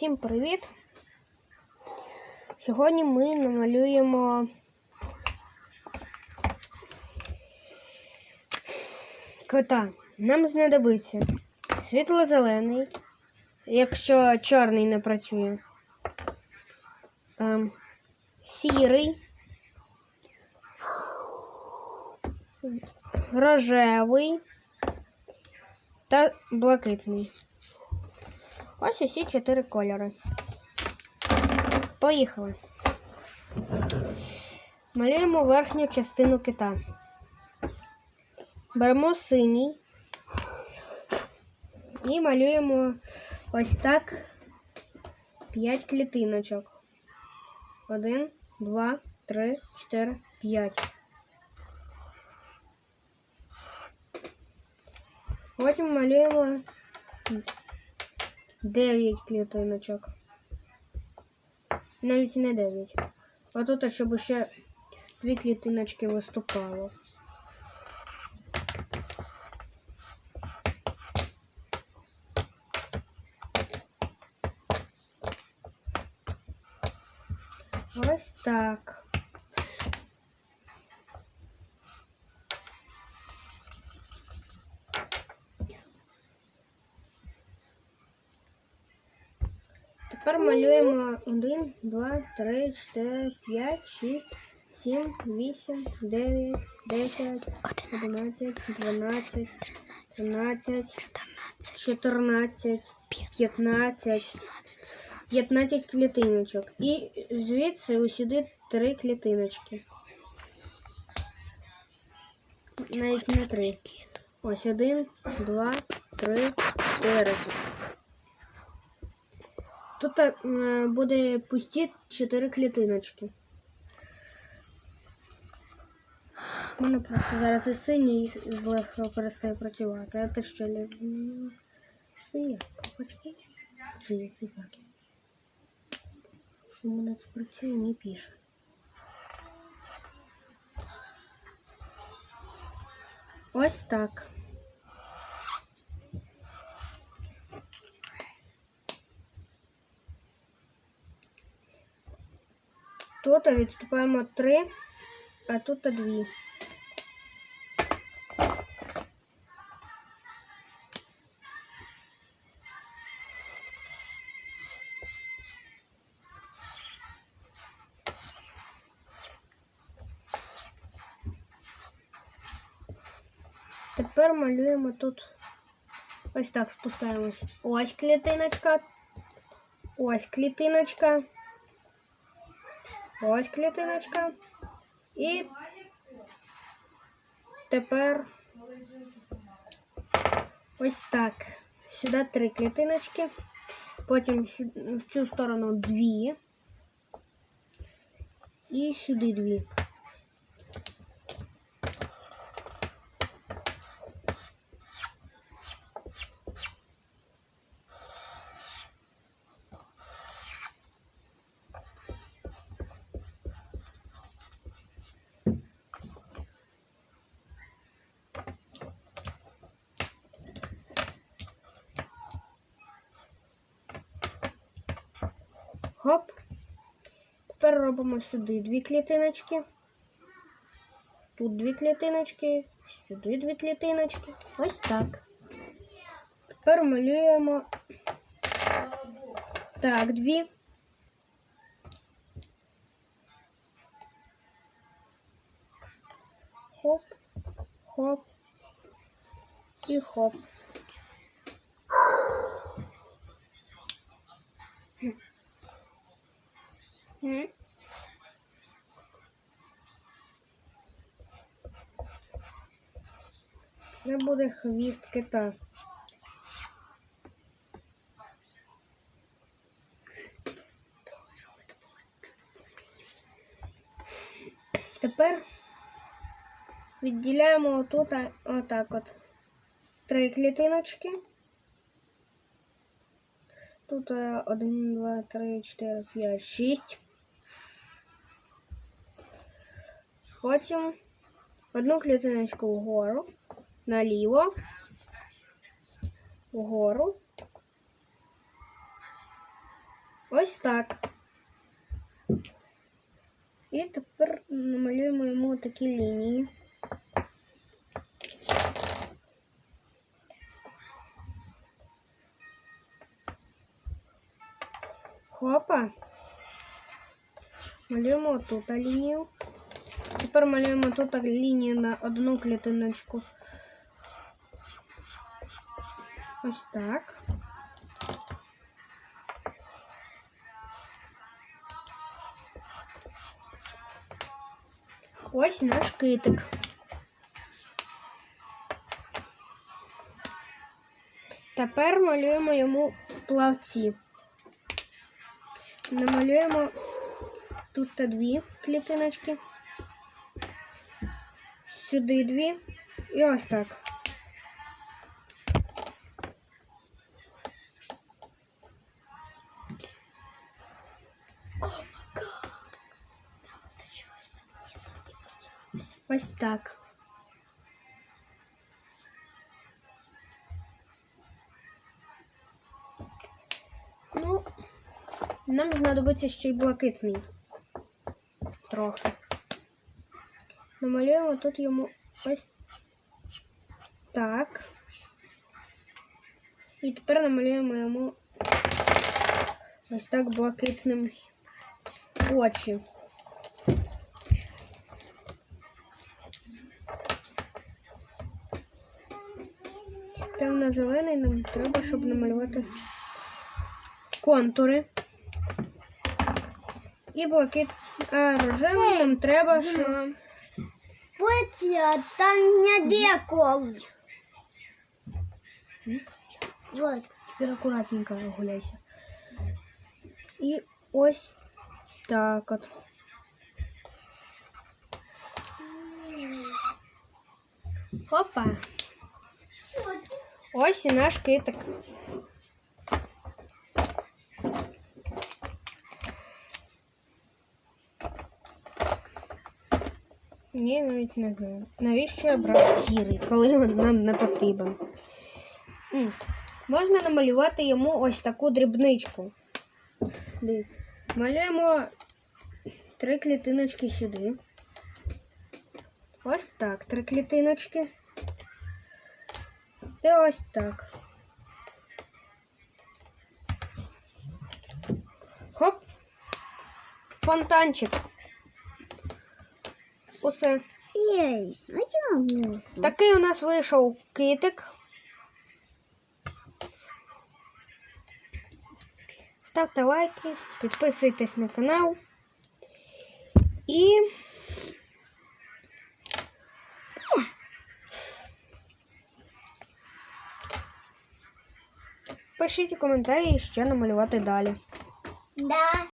Всім привіт! Сьогодні ми намалюємо кота. Нам знадобиться світло-зелений, якщо чорний не працює, ем, сірий, рожевий та блакитний. Ось усі чотири кольори. Поїхали. Малюємо верхню частину кита. Беремо синій і малюємо ось так 5 клітиночок. Один, два, три, чотири, п'ять. Потім малюємо 9 клітиночок. Навіть не 9. А тут, щоб ще дві клітиночки виступало. Ось так. Тепер малюємо 1, 2, 3, 4, 5, 6, 7, 8, 9, 10, 11, 12, 13, 14, 15, 15 клітиночок. І звідси усюди 3 клітиночки. Навіть не 3. Ось 1, 2, 3, 4. Тут е, буде пусті 4 клітиночки. У мене просто зараз і синій легко перестає працювати. А що ли? Це є, копачки. Це є цифаки. У мене це працює, не пише. Ось так. Тут відступаємо три, а тут дві. Тепер малюємо тут. Ось так спускаємось. Ось клітиночка. Ось клітиночка. Ось клітиночка. І тепер ось так. Сюди три клітиночки. Потім в цю сторону дві. І сюди дві. Хоп. Тепер робимо сюди дві клітиночки. Тут дві клітиночки, сюди дві клітиночки. Ось так. Тепер малюємо. Так, дві. Хоп, хоп і хоп. Це буде хвіст кита. Тепер відділяємо отут отак от три клітиночки. Тут 1, 2, 3, 4, 5, 6. Потім одну клітиночку вгору, наліво, вгору. Ось так. І тепер намалюємо йому такі лінії. Хопа. Малюємо тут лінію. Тепер малюємо тут лінію на одну клітиночку. Ось так. Ось наш китик. Тепер малюємо йому плавці. Намалюємо тут дві клітиночки. Сюди дві. І ось так. Ось так. Ну, нам знадобиться ще й блакитний. Трохи. Намалюємо тут йому ось так. І тепер намалюємо йому ось так блакитним очі. Темно-зелений нам треба, щоб намалювати контури. І блакит, а рожевий нам треба, щоб Петя, там не декол. Вот. Тепер акуратненько гуляйся. І ось так от. Опа. Ось і наш китик. Ні, навіть не знаю. Навіщо я брав сірий, коли він нам не потрібен? М. Можна намалювати йому ось таку дрібничку. Дивіться. Малюємо три клітиночки сюди. Ось так, три клітиночки. І ось так. Хоп. Фонтанчик. Усе. Ей, а чому? Такий у нас вийшов китик. Ставте лайки, підписуйтесь на канал. І пишіть коментарі, що намалювати далі. Да.